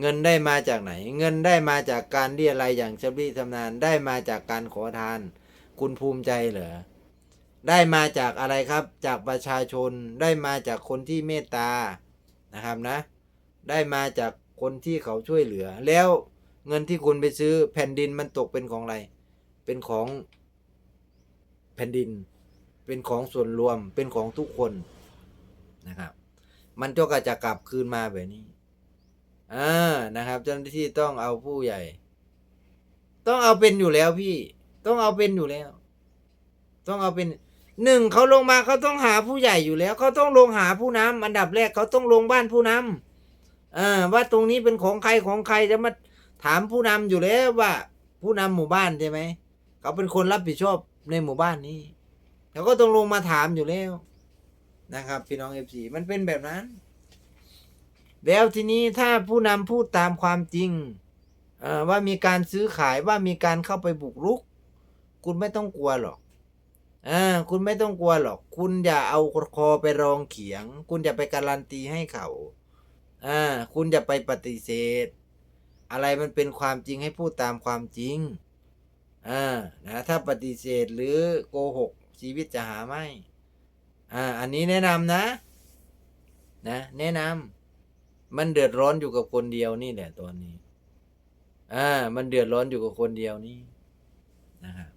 เงินได้มาจากไหน เงินได้มาจากการเรียอะไรอย่างชำรีทำนานได้มาจากการขอทาน คุณภูมิใจเหรอได้มาจากอะไรครับ จากประชาชนได้มาจากคนที่เมตตานะครับนะ ได้มาจากคนที่เขาช่วยเหลือ แล้วเงินที่คุณไปซื้อแผ่นดินมันตกเป็นของอะไร เป็นของแผ่นดิน เป็นของส่วนรวมเป็นของทุกคนนะครับ มันก็จะกลับคืนมาแบบนี้ นะครับ เจ้าหน้าที่ต้องเอาผู้ใหญ่ ต้องเอาเป็นอยู่แล้วพี่ ต้องเอาเป็นอยู่แล้ว ต้องเอาเป็นหนึ่งเขาลงมาเขาต้องหาผู้ใหญ่อยู่แล้วเขาต้องลงหาผู้นำอันดับแรกเขาต้องลงบ้านผู้นำอ่าว่าตรงนี้เป็นของใครของใครจะมาถามผู้นำอยู่แล้วว่า ผู้นำหมู่บ้านใช่ไหมเขาเป็นคนรับผิดชอบในหมู่บ้านนี้เขาก็ต้องลงมาถามอยู่แล้วนะครับ พี่น้องเอฟซีมันเป็นแบบนั้น แล้วทีนี้ถ้าผู้นำพูดตามความจริงว่ามีการซื้อขายว่ามีการเข้าไปบุกรุก คุณไม่ต้องกลัวหรอกอคุณไม่ต้องกลัวหรอก คุณอย่าเอาคอไปรองเขียง คุณอย่าไปการันตีให้เขาอ่าคุณอย่าไปปฏิเสธ อะไรมันเป็นความจริงให้พูดตามความจริงอ่านะถ้าปฏิเสธหรือโกหกชีวิตจะหาไม่อ่าอันนี้แนะนำนะ นะ แนะนำ มันเดือดร้อนอยู่กับคนเดียวนี่แหละตอนนี้ อ่า มันเดือดร้อนอยู่กับคนเดียวนี่นะครับ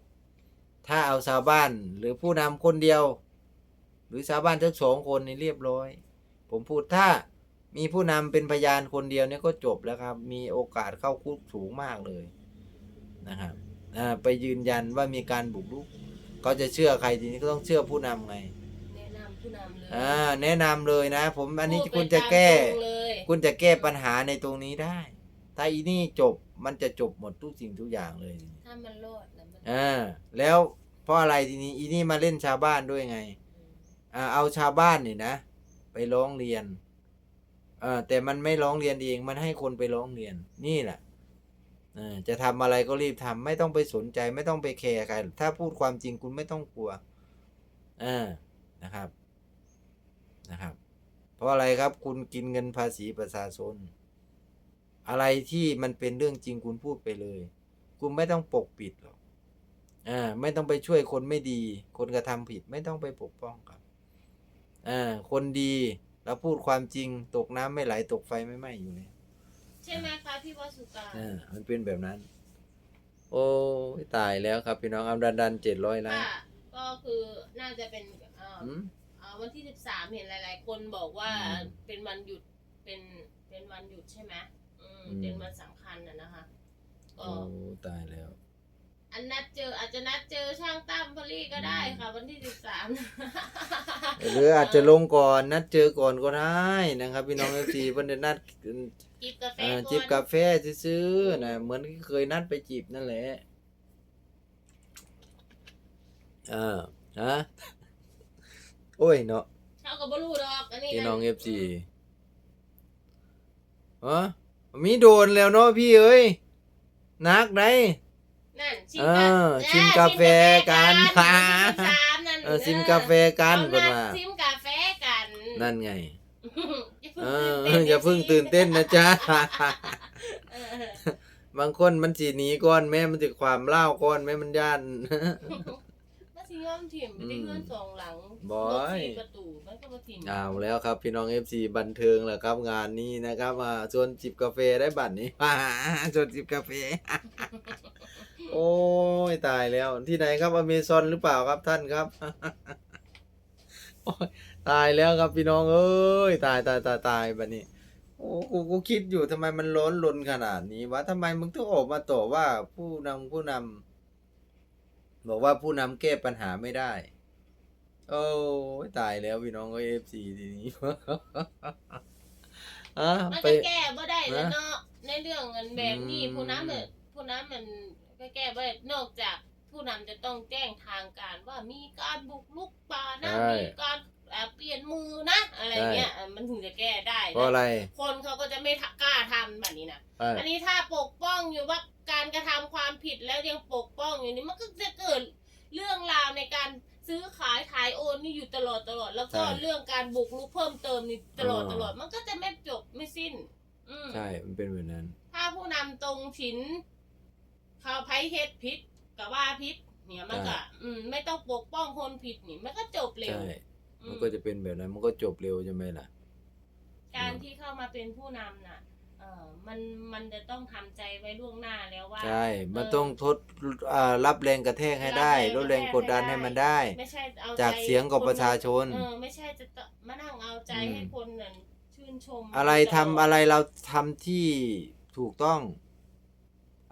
ถ้าเอาชาวบ้านหรือผู้นำคนเดียว หรือชาวบ้านทั้งสองคนนี่เรียบร้อย ผมพูดถ้ามีผู้นำเป็นพยานคนเดียวเนี่ยก็จบแล้วครับ มีโอกาสเข้าคุกสูงมากเลยนะครับอ่าไปยืนยันว่ามีการบุกรุกเขาจะเชื่อใครทีนี้ก็ต้องเชื่อผู้นำไง แนะนำผู้นำเลยอ่าแนะนำเลยนะ ผมอันนี้พูดไปคุณจะแก้ ตามตรงเลยคุณจะแก้ปัญหาในตรงนี้ได้ ถ้าอีนี่จบมันจะจบหมดทุกสิ่งทุกอย่างเลย ถ้ามันรอดนะมันอ่าแล้วเพราะอะไรทีนี้อีนี่มาเล่นชาวบ้านด้วยไงอ่าเอาชาวบ้านนี่นะ ไปร้องเรียนเออแต่มันไม่ร้องเรียนเองมันให้คนไปร้องเรียนนี่แหละเออจะทำอะไรก็รีบทำไม่ต้องไปสนใจ ไม่ต้องไปแคร์ใครถ้าพูดความจริงคุณไม่ต้องกลัวอ่านะครับนะครับ เพราะอะไรครับคุณกินเงินภาษีประชาชน อะไรที่มันเป็นเรื่องจริงคุณพูดไปเลย คุณไม่ต้องปกปิดหรอกอ่าไม่ต้องไปช่วยคนไม่ดี คนกระทำผิดไม่ต้องไปปกป้องครับอ่าคนดีแล้วพูดความจริงตกน้ำไม่ไหลตกไฟไม่ไหม้อยู่แล้วใช่ไหมคะพี่วสุกาอ่ามันเป็นแบบนั้น โอ้ยตายแล้วครับพี่น้องอัมดันดันเจ็ดร้อยล้านค่ะก็คือน่าจะเป็นเอ่ออืมเอ่อ วันที่สิบสามเห็นหลาย ๆ คนบอกว่าอืม เป็นวันหยุดเป็นเป็นวันหยุดใช่ไหมอืมอืมเป็นวันสำคัญนะนะคะก็ โอ้ตายแล้ว อันนัดเจออาจจะนัดเจอช่างตั้มพอลี่ก็ได้ค่ะ วันที่สิบสาม หรืออาจจะลงก่อนนัดเจอก่อนก็ได้นะครับ พี่น้องเอฟซีเพิ่นจะนัดจิบกาแฟเอ่อก่อนจิบกาแฟซื้อๆนะเหมือนที่เคยนัดไปจีบนั่นแหละอ่าฮะ โอ้ยเนาะเขาก็บรูดอกอันนี้พี่น้องเอนั่นฟซีฮะมีโดนแล้วเนาะพี่เอ้ยนักได้นั่นชิมเออแชิมกาแฟกันชิมกาแฟกันเออซิมกาแฟกันเพิ่นว่าซิมกาแฟกันนั่นไงเอเอออย่าเพิ่งตื่นเต้นนะจ๊ะเออบางคนมันสีหนีก้อนแม่มันสิความเล่าวก้อนแม่มันย่าน มาสิย้อมถิ่มไปได้เงื่อนสองหลังบอย รถสี่ประตูมันก็มาถิ่มเอาแล้วครับพี่น้อง FC บันเทิงแหละครับงานนี้นะครับมาชวนจิบกาแฟได้บัตรนี้ ชวนจิบกาแฟ โอ้ยตายแล้วที่ไหนครับอเมซอนหรือเปล่าครับท่านครับ โอ้ยตายแล้วครับพี่น้องเอ้ยตายตายตายตายบัดนี้ โอ้กูกูคิดอยู่ทำไมมันร้อนรนขนาดนี้วะทำไมมึงต้องออกมาต่อว่าผู้นำผู้นำ บอกว่าผู้นำแก้ปัญหาไม่ได้ โอ้ยตายแล้วพี่น้องก็เอฟซีทีนี้ อะมันไป ก็แก้บ่ได้แล้วนะเนาะในเรื่องเงินแบบนี้อืม ผู้นำเนี่ยผู้นำมันก็แก้บ่ได้นอกจากผู้นำจะต้องแจ้งทางการว่ามีการบุกรุกป่านะใช่ มีการเอ่อเปลี่ยนมือนะ อะไรเงี้ยเออมันถึงจะแก้ได้เพราะอะไรคนเขาก็จะไม่กล้าทำแบบนี้นะใช่อันนี้ถ้าปกป้องอยู่ว่า ผิดแล้วยังปกป้องอยู่นี่มันก็จะเกิดเรื่องราวในการซื้อขายขายโอนนี่อยู่ตลอดตลอด แล้วก็เรื่องการบุกรุกเพิ่มเติมนี่ตลอดตลอด มันก็จะไม่จบไม่สิ้น อืม ใช่ มันเป็นแบบนั้น ถ้าผู้นำตรงฉิน เขาไพ่เฮ็ดพิษกับว่าพิษเนี่ยมันก็อืม ไม่ต้องปกป้องคนผิดนี่มันก็จบเร็วใช่ อืมันก็จะเป็นแบบนั้น มันก็จบเร็วใช่ไหมล่ะ การที่เข้ามาเป็นผู้นำน่ะเออมันมันจะต้องทำใจไว้ล่วงหน้าแล้วว่า ใช่ มันเต้องทดอ่ารับแรงกระแทกให้ได้รัลบดแรแรงงกกระดแทกดันให้ให้ได้มันได้ ไม่ใช่เอาจากใจเสียงของคนประชาชน เออไม่ใช่จะตมานั่งเอาใจอืม ให้คนนั่นชื่นชมอะไรทำตลดอะไรเราทำที่ถูกต้อง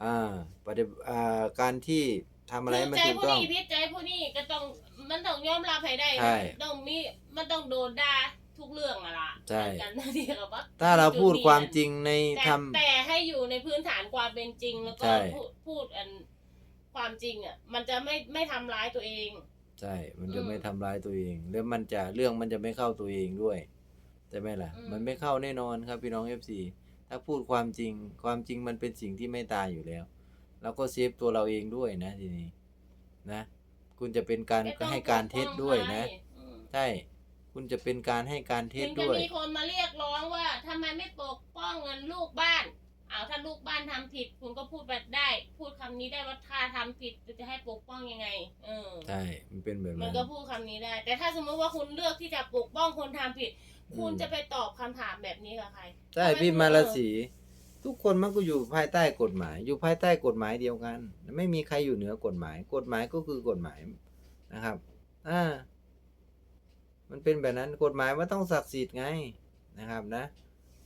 อ่าปฏิอ่าการที่ทำอะไรให้มันใจถูกผู้ต้อง นี้พิษใจผู้นี้ก็ต้องมันต้องยอมรับให้ได้ใช่นะต้องมีมันต้องโดนด่า ทุกเรื่องอะล่ะใช่กันที่กับว่าถ้าเราพูดความจริงในแต่ทแต่ให้อยู่ในพื้นฐานความเป็นจริงแล้วก็ใช่ พูดพูดอันความจริงอะมันจะไม่ไม่ทำร้ายตัวเองำใช่ มันจะอืมไม่ทำร้ายตัวเอง แล้วมันจะเรื่องมันจะไม่เข้าตัวเองด้วยใช่ไหมล่ะ อืม มันไม่เข้าแน่นอนครับพี่น้องเอฟซีถ้าพูดความจริง ความจริงมันเป็นสิ่งที่ไม่ตายอยู่แล้วเราก็เซฟตัวเราเองด้วยนะทีนี้นะ คุณจะเป็นการไม่ต้องให้การเท็จด้วยนะ ปกป้องใครอืมใช่ คุณจะเป็นการให้การเท็ถึจงจะด้วย มีคนมาเรียกร้องว่าทำไมไม่ปกป้องเงินลูกบ้าน เอาถ้าลูกบ้านทำผิด คุณก็พูดแบบได้ พูดคำนี้ได้ว่าถ้าทำผิดจะให้ปกป้องยังไง เออ ใช่ มันเป็นแบบมันนั้นก็พูดคำนี้ได้ แต่ถ้าสมมติว่าคุณเลือกที่จะปกป้องคนทำผิดคุณอืมจะไปตอบคำถามแบบนี้กับใคร ใช่ทำไพี่คุณมาเอลาอสีทุกคนมันก็อยู่ภายใต้กฎหมาย อยู่ภายใต้กฎหมายเดียวกัน ไม่มีใครอยู่เหนือกฎหมาย กฎหมายก็คือกฎหมายนะครับ อ่า มันเป็นแบบนั้นกฎหมายมันต้องศักดิ์สิทธิ์ไงนะครับนะ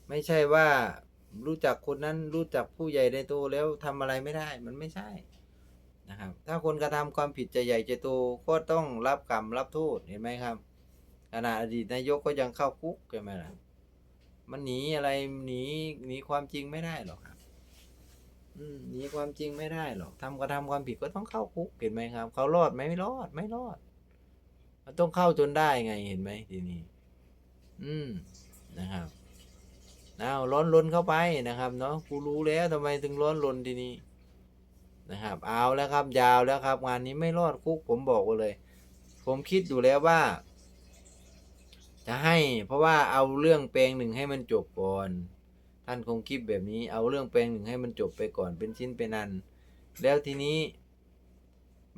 ไม่ใช่ว่ารู้จักคนนั้นรู้จักผู้ใหญ่ในโตแล้วทำอะไรไม่ได้มันไม่ใช่นะครับ ถ้าคนกระทำความผิดจะใหญ่จะโตก็ต้องรับกรรมรับโทษเห็นไหมครับขณะอดีตนายกก็ยังเข้าคุกใช่ไหมล่ะมันหนีอะไรหนีหนีความจริงไม่ได้หรอกครับหนีความจริงไม่ได้หรอกทำกระทำความผิดก็ต้องเข้าคุกเห็นไหมครับ เขารอดไหมไม่รอดไม่รอด มันต้องเข้าจนได้ไงเห็นไหมทีนี้ อืมนะครับเอาร้อนรนเข้าไปนะครับ เนาะกูรู้แล้วทำไมถึงร้อนรนทีนี้ นะครับ เอาแล้วครับ ยาวแล้วครับ งานนี้ไม่รอดคุกผมบอกเลย ผมคิดอยู่แล้วว่า จะให้ เพราะว่าเอาเรื่องแปลงหนึ่งให้มันจบก่อน ท่านคงคิดแบบนี้ เอาเรื่องแปลงหนึ่งให้มันจบไปก่อนเป็นชิ้นเป็นอัน แล้วทีนี้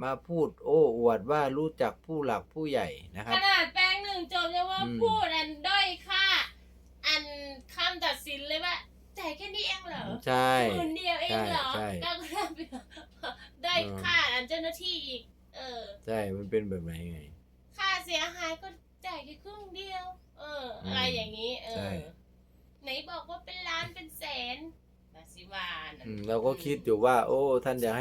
มาพูดโอ้อวดว่ารู้จักผู้หลักผู้ใหญ่นะคขรับ นาดแปลงหนึ่งจบยังว่าอืม พูดอันด้อยค่า อันคำตัดสินเลยว่าจ่ายแค่นี้เองเหรอใช่ หมื่นเดียวเองเหรอใช่ใช่ ก็ได้ไปได้อยค่าอันเจ้าหน้าที่อีก เออ ใช่ มันเป็นแบบไหนไง ค่าเสียหายก็จ่ายแค่ครึ่งเดียว เออ อืมอะไรอย่างนี้ เอใช่ อ ไหนบอกว่าเป็นล้านเป็นแสนนาสิวานะอืมเราก็คิดอยู่ว่า โอ้ ท่านอยากให้